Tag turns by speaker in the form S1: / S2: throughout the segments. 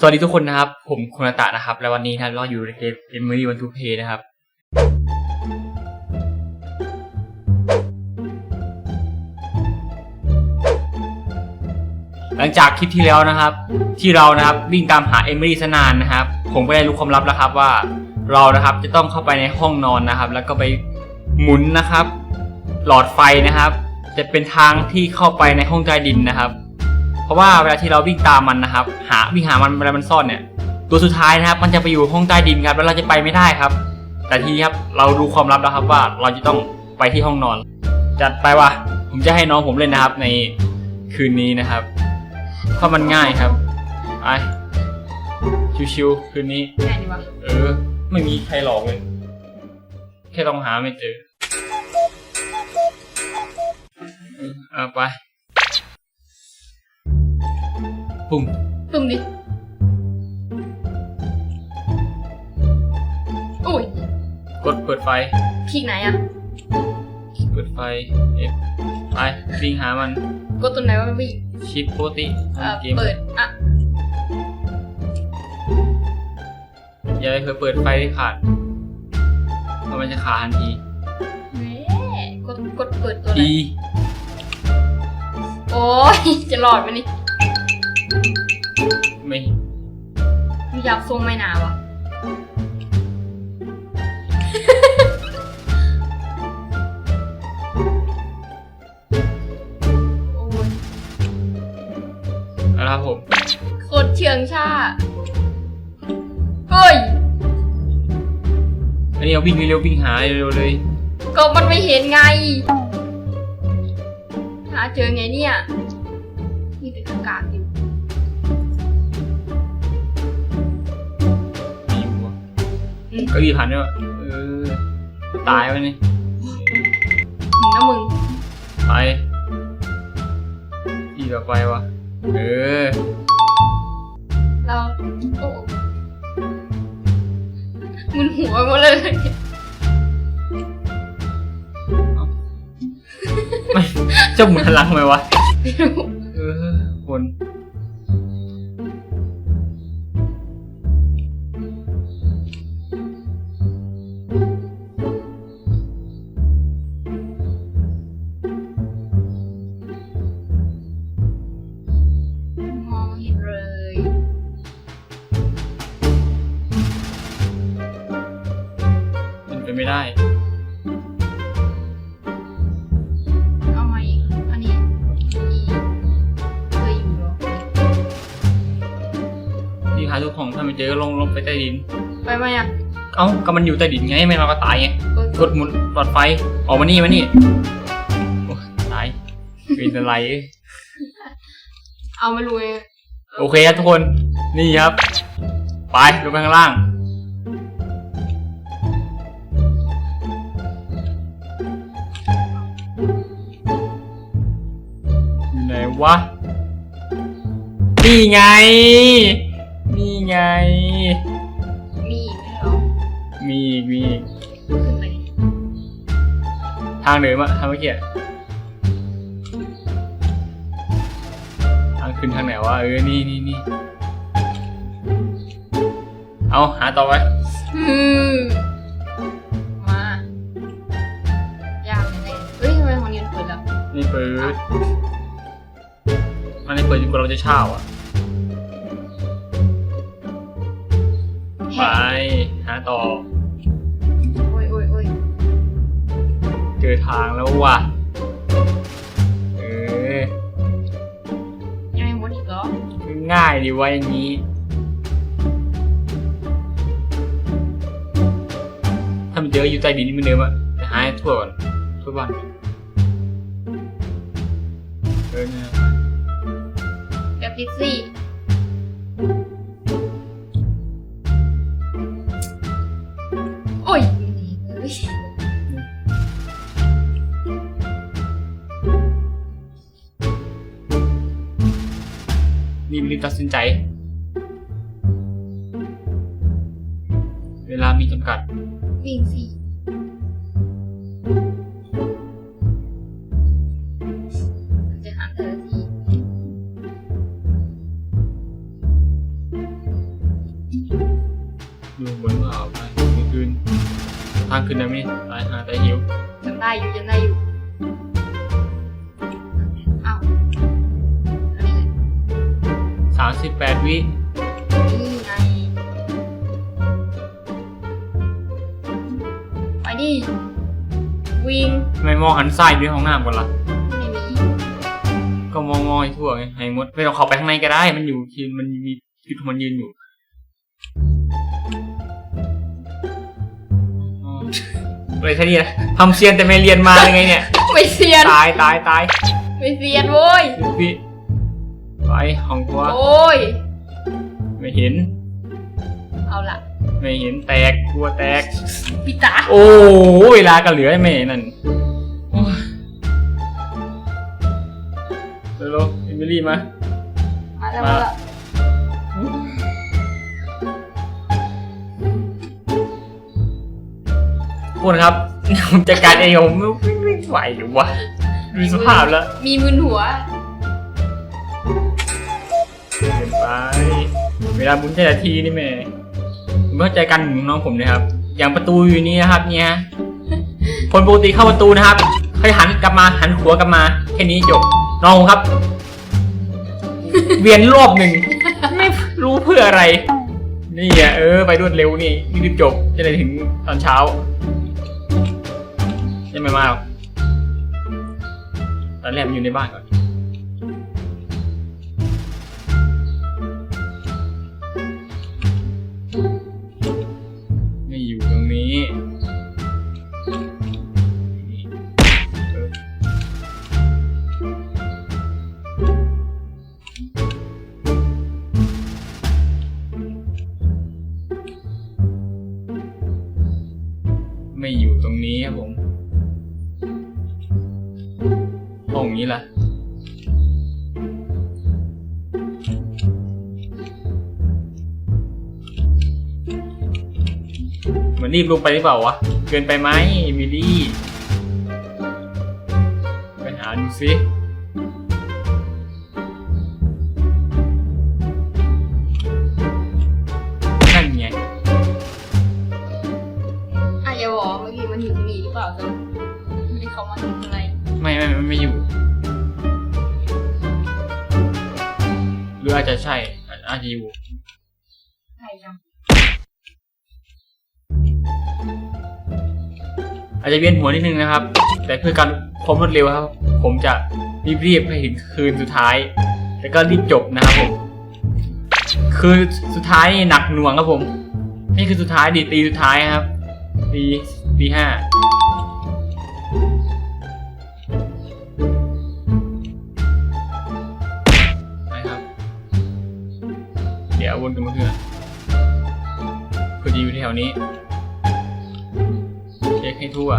S1: สวัสดีทุกคนนะครับ ผมคุณตะนะครับ และวันนี้นะเราอยู่ในเกมเกมมือวันทูเพย์นะครับ หลังจากคลิปที่แล้วนะครับ ที่เรานะครับวิ่งตามหาเอมิลี่ซะนานนะครับ ผมก็ได้รู้ความลับแล้วครับว่าเรานะครับจะต้องเข้าไปในห้องนอนนะครับ แล้วก็ไปหมุนนะครับ หลอดไฟนะครับ จะเป็นทางที่เข้าไปในห้องใต้ดินนะครับ เพราะว่าเวลาที่เราวิ่งตามมันนะครับ หาวิ่งหามันเวลามันซ่อนเนี่ย ตัวสุดท้ายนะครับ มันจะไปอยู่ห้องใต้ดินครับ แล้วเราจะไปไม่ได้ครับ แต่ทีนี้ครับเรารู้ความลับแล้วครับว่าเราจะต้องไปที่ห้องนอน จัดไปว่ะผมจะให้น้องผมเล่นนะครับ ในคืนนี้นะครับเพราะมันง่ายครับไปชิวๆคืนนี้
S2: ง่ายดีวะ
S1: เออ ไม่มีใครหลอกเลย แค่ต้องหาไม่เจอ เออเอาไป ปุ่ม
S2: ตุ่มดิโอ้ย
S1: กดเปิดไฟ
S2: คลิกไหนอะ
S1: เปิดไฟเอฟไปวิ่งหามัน
S2: กดตัวไหนวะพี่
S1: ชิปปกติ
S2: เอ่อ
S1: เกม
S2: เปิดอะ
S1: อย่าไปเผลอเปิดไฟที่ขาดเพราะมันจะขาดทันที
S2: แหมกดกดเปิดตัวไหน
S1: E
S2: โอ้ย จะรอดไหมนี่
S1: ไม่
S2: มียับทรงไม่หนาวะโอ้ย
S1: แล้วครับผม
S2: โคตรเชืองชาเฮ้ย
S1: อันนี้เอาวิ่งเร็วๆวิ่งหาเร็วๆเลย
S2: ก็มันไม่เห็นไง หาเจอไงเนี่ย นี่เป็นอากาศอยู่ อืม
S1: ก็รีบผ่านด้วยเออตายไปนี่
S2: มึงนะมึง
S1: ไปอีต่อไปวะเออ
S2: เราโอ้มึนหัวหมดเลย
S1: ไม่เจ้าหมุนหันหลังทำไมวะ
S2: ไม่รู้
S1: เล
S2: ย
S1: เป็นไปไม่ได้
S2: เอามาอีก อันนี้อีเคยอยู่เหรอ
S1: นี่หาทุกของถ้าไม่เจอก็ลงลงไปใต้ดิน
S2: ไปไหมอะ
S1: เอ้าก็มันอยู่ใต้ดินไงไม่มาก็ตายไง
S2: เออก
S1: ดหมุนหลอดไฟ ออกมานี่มานี่โอ้ยตายเป็นอะไร เอ้ย
S2: เอาไม่รู้เลย
S1: โอเคครับทุกคนนี่ครับ ไปลงไปข้างล่าง อยู่ไหนวะ นี่ไง นี่ไง
S2: มีอีกไหมเหรอ
S1: มีอีกมีอีก
S2: ขึ้นไป
S1: ทางเดิมอะทางเมื่อกี้ ขึ้นทางไหนวะเออ นี่นี่นี่เอาหาต่อไป
S2: อืมมา ยากแน่ๆเฮ้ยทำไมของเรียนเปิดแล้ว
S1: นี่เปิดมันไม่เปิดจนกว่าเราจะเช่าอะ ไป หาต่อ
S2: โอ้ยโอ้ยโอ้ย
S1: เจอทางแล้วว่ะ
S2: ง่า
S1: ยดีวะอย่างนี้ถ้ามันเจออยู่ใต้ดินนี่เหมันเดิมอะแต่หาให้ทั่วก่อนทั่วบ้านเออเนี่ย
S2: แบบพิซซี่
S1: รีบรีบตัดสินใจ เวลามีจำกัด
S2: วิ่งสิจะหาแต่ละที
S1: อยู่บนเปล่าไปไม่ขึ้นทางขึ้นนะมิตายหาตายหิว
S2: จำได้อยู่จำได้อยู่
S1: สามสิบแปดวิ
S2: นี่ไงไปดิวิ่ง
S1: ทำไมมองหันซ้ายด้วยห้องน้ำก่อนล่ะ
S2: ไม่มี
S1: ก็มองมองให้ทั่วไงให้หมดไม่ต้องเข้าไปข้างในก็ได้ มันอยู่ยืนมันมีจุดของมันยืนอยู่อ๋อเลยแค่นี้นะทำเซียนแต่ไม่เรียนมายังไงเนี่ย
S2: ไม่เซียน
S1: ตายตายตาย
S2: ไม่เซียนโว้ย
S1: สิ บวิไปห้องครัว
S2: โอ้ย
S1: ไม่เห็น
S2: เอาละ
S1: ไม่เห็นแตกกลัวแตก
S2: พี่ตา
S1: โอ้เวลาก็เหลือไม่นั่นโอ้ยเร็วๆเอมิลี่มา
S2: มาแล้วมาแล้ว
S1: คุณครับผมจัดการเองผมไม่ไม่ไหวหรือวะดูสภาพแล้ว
S2: มีมึนหัว
S1: เกินไปเวลาบุญแต่ละทีนี่แม่ผมเข้าใจกันของน้องผมนะครับ อย่างประตูอยู่นี้นะครับ เนี่ยคนปกติเข้าประตูนะครับค่อยหันกลับมาหันหัวกลับมาแค่นี้จบน้องครับ เวียนรอบหนึ่งไม่รู้เพื่ออะไร นี่อะเออ ไปรวดเร็วนี่รีบจบจะได้ถึงตอนเช้ายังไม่มากตอนแรกมันอยู่ในบ้านก่อน นี้ครับผมห้องนี้ล่ะมันรีบลงไปหรือเปล่าวะ เกินไปไหมเอมิลี่ไปหาดูสิ
S2: อาจ
S1: อาจจะอยู่
S2: ใช่จัง
S1: อาจจะเวียนหัวนิดนึงนะครับ แต่เพื่อการความรวดเร็วครับ ผมจะรีบรีบๆให้ถึงคืนสุดท้าย แล้วก็รีบจบนะครับผม คือสุดท้ายนี่หนักหน่วงครับผม นี่คือสุดท้ายดีตีสุดท้ายครับตีตีห้า นกันมาเพื่อนพอดีอยู่แถวนี้เช็คให้ทั่ว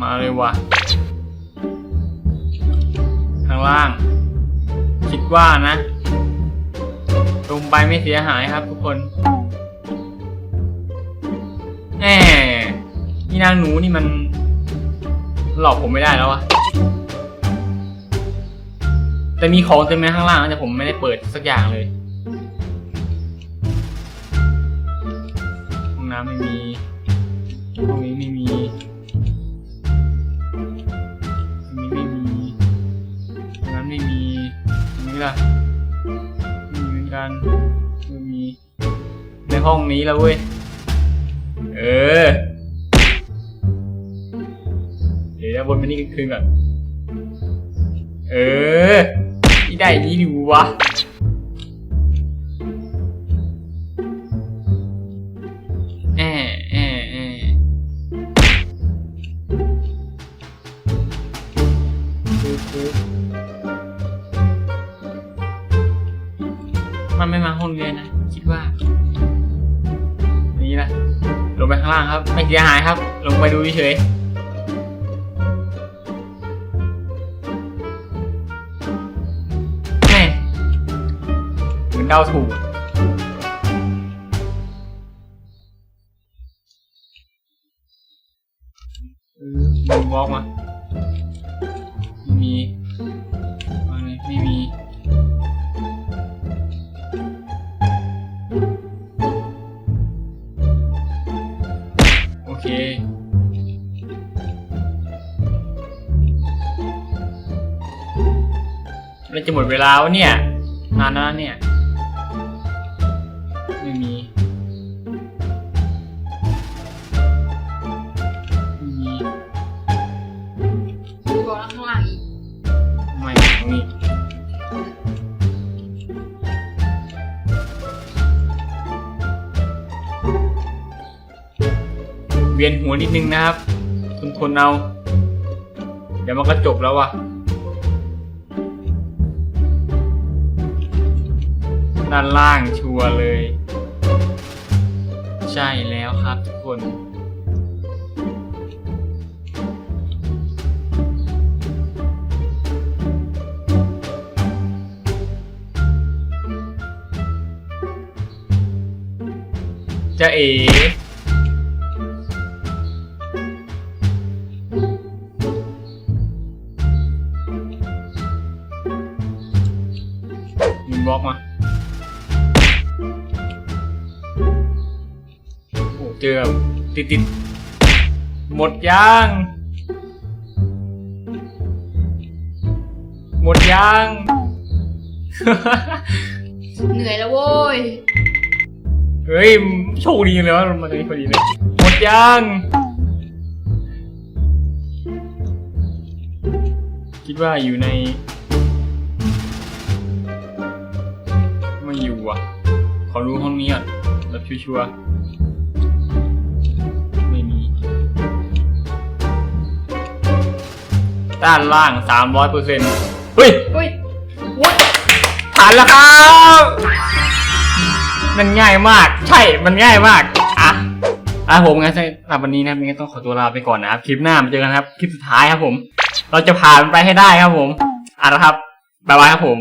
S1: มาเลยวะข้างล่าง คิดว่านะ ลงไปไม่เสียหายครับทุกคนแหมนี่นางหนูนี่มัน หลอกผมไม่ได้แล้วอะแต่มีของเต็มเลยข้างล่างแต่ผมไม่ได้เปิดสักอย่างเลยห้องน้ำไม่มีห้องนี้ไม่มีองนี้ไม่มีห้องนั้นไม่มีตรงนี้ล่ะ กันไม่มีในห้องนี้แล้วเว้ย เออ เดี๋ยวบนมันนี่คืนก่อน เออที่ได้นี้ดูวะ ห้องเรียนนะ คิดว่า นี่นะลงไปข้างล่างครับ ไม่เสียหายครับ ลงไปดูเฉยเหมือนเดาถูกมึงบอกมามี จะหมดเวลาวะเนี่ย นานแล้วเนี่ย ไม่มีไม่มี
S2: บอกแล้วข้างล่างอีก
S1: ไม่ตรงนี้เวียนหัวนิดนึงนะครับทนทนเอา เดี๋ยวมันก็จบแล้วว่ะ ด้านล่างชัวร์เลย ใช่แล้วครับทุกคน จะเอ๋ ติดติดๆหมดยังหมดยัง
S2: เหนื่อยแล้วโว้ย
S1: เฮ้ย โชคดีเลยว่ามันนี้พอดีเลยหมดยังคิดว่าอยู่ใน ไม่อยู่อะ ขอรู้ห้องนี้อะ แบบชัวร์ ด้านล่างสามร้อยเปอร์เซ็นต์เฮ้ย
S2: อุ้ย
S1: ผ่านแล้วครับ มันง่ายมาก ใช่ มันง่ายมาก อะ อะผมงั้นสำหรับวันนี้นะครับงั้นต้องขอตัวลาไปก่อนนะครับ คลิปหน้ามาเจอกันครับ คลิปสุดท้ายครับผม เราจะผ่านมันไปให้ได้ครับผม อะนะครับ บ๊ายบายครับผม